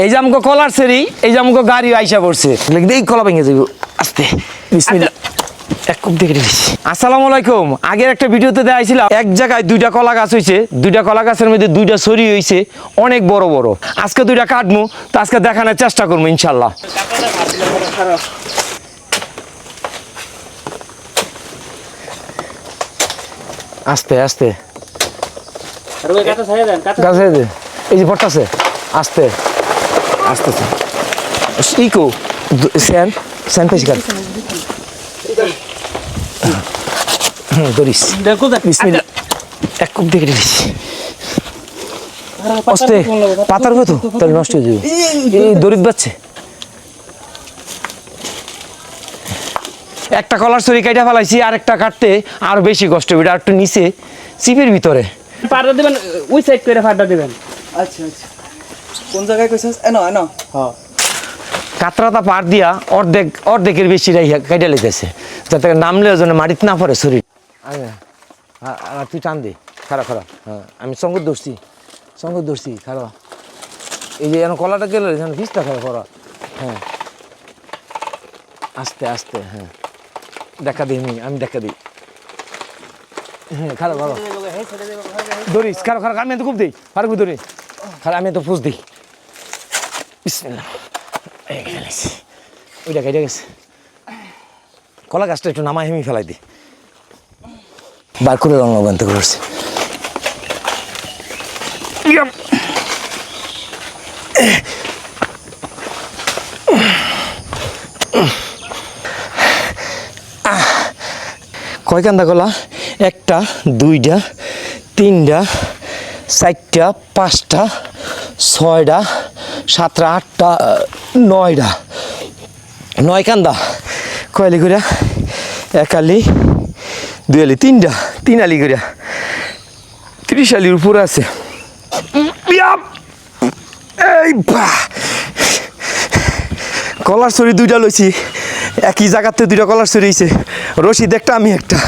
এই যে আমাকে কলার সেরি এই যে আমাকে গাড়ি আইসা পড়ছে। এই কলা ভেঙে যাইব। আস্তে। বিসমিল্লাহ। এক কুপ দেখে দিচ্ছি আসসালামু আলাইকুম। আগের একটা ভিডিওতে দেখাইছিল এক জায়গায় দুইটা কলা গাছ হয়েছে দুইটা কলা গাছের মধ্যে দুইটা সরি হয়েছে অনেক বড় বড়। আজকে দুইটা কাটবো তো আজকে দেখানোর চেষ্টা করব ইনশাল্লাহ। আস্তে আস্তে। গাছে এই যে পড়তাছে। আস্তে। আস্তে আস্তে ইকো স্যান স্যান ধরিস। বিসমিল্লাহ এক কুপ দেখে দিস। আস্তে পাতার মতো তাহলে নষ্ট হয়ে যাবে। এই দরিদ বাচ্চে। একটা কলার সরি কাইটা ফেলাইছি আর একটা কাটতে আর বেশি কষ্ট হবে। আর একটু নিচে চিপের ভিতরে। পাড়া দিবেন ওই সাইড করে ফাটা দিবেন। আচ্ছা আচ্ছা। কোন জায়গায় কইছস? এনো এনো কাতরাটা পার দিয়া অর্ধেক অর্ধেকের বেশি রাইয়া কাইটা লেগেছে যাতে নামলে যেন মাটিতে না পড়ে শরীর। আগে হ্যাঁ, আর তুই টান দে। খারাপ খারাপ হ্যাঁ আমি সঙ্গত ধরছি সঙ্গত ধরছি খারাপ এই যে এখন কলাটা গেলে যেন ভিজটা খারাপ করা হ্যাঁ আস্তে আস্তে হ্যাঁ দেখা দিই আমি আমি দেখা দিই। হ্যাঁ খারাপ খারাপ ধরিস খারাপ খারাপ আমি তো খুব দিই। পারব ধরিস? খারাপ আমি তো ফুস দিই। বিসমিল্লাহ। এই ওইটা কেটে গেছে। কলা গাছটা একটু নামাই হেমি ফেলাই দি বার করে রঙ বন্ধ করছে কয় কান্দা কলা? একটা, দুইটা, তিনটা, চারটা, পাঁচটা, ছয়টা সাতটা আটটা নয়টা। নয় কান্দা কয়লি করে এক আলি দুই আলি তিনটা তিন আলি করিয়া ত্রিশ আলির উপরে আছে। এই বা কলার ছড়ি দুইটা লইছি। একই জায়গাতে দুইটা কলার ছড়ি হয়েছে রশিদ একটা আমি একটা।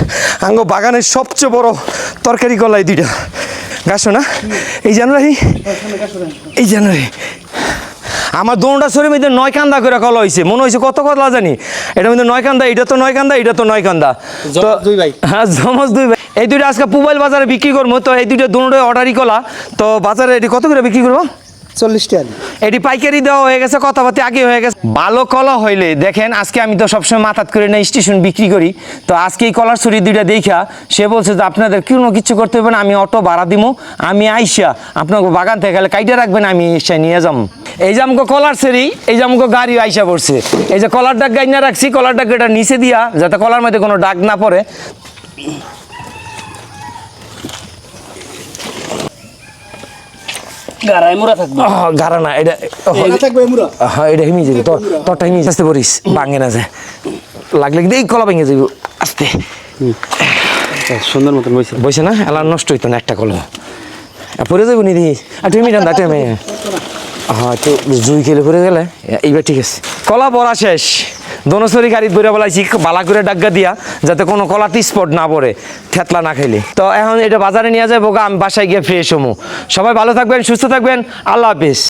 আঙ্গ বাগানের সবচেয়ে বড় তরকারি কলাই দুইটা। গাছ না এই জানুয়ারি? এই জানুয়ারি। আমার দোনটা শরীর মধ্যে নয় কান্দা করে কলা হয়েছে মনে হয়েছে কত কলা জানি। এটা মধ্যে নয় কান্দা এটা তো নয় কান্দা এটা তো নয় কান্দা। তো দুই ভাই। হ্যাঁ জমজ দুই ভাই। এই দুইটা আজকে পুবাইল বাজারে বিক্রি করব তো এই দুইটা দোনটা অর্ডারই কলা। তো বাজারে এটি কত করে বিক্রি করব? চল্লিশ টাকা। এটি পাইকারি দেওয়া হয়ে গেছে কথাবার্তা আগে হয়ে গেছে। ভালো কলা হইলে দেখেন আজকে আমি তো সবসময় মাথাত করে না স্টেশন বিক্রি করি। তো আজকে এই কলার ছুরি দুইটা দেখা সে বলছে যে আপনাদের কোনো কিছু করতে হবে না আমি অটো ভাড়া দিব আমি আইসা আপনাকে বাগান থেকে গেলে কাইটে রাখবেন আমি এসে নিয়ে যাম। এই যে আমাকে কলার সেরি এই যে আমাকে গাড়ি আইসা পড়ছে। এই যে কলার ডাক গাইনা রাখছি কলার ডাক এটা নিচে দিয়া যাতে কলার মধ্যে কোনো ডাক না পড়ে। গাড়া না এটা হ্যাঁ এটা হিমি যাবি তোর তোরটা হিমি আসতে পারিস ভাঙে না যে। লাগলে কিন্তু এই কলা ভেঙে যাবি আস্তে। সুন্দর মতন বইছে। বসে না? এলা নষ্ট হইতো না একটা কলম। পরে যাব নিদি আর তুমি জুই খেলে গেলে? এইবার ঠিক আছে। কলা শেষ। গাড়ি বইরা বালা করে ডাক্কা দিয়া, যাতে কোনো কলাতে স্পট না পড়ে, থেতলা না খেলে তো এখন এটা বাজারে নিয়ে যাব আমি বাসায় গিয়ে ফ্রেশ হমু। সবাই ভালো থাকবেন, সুস্থ থাকবেন, আল্লাহ হাফিজ।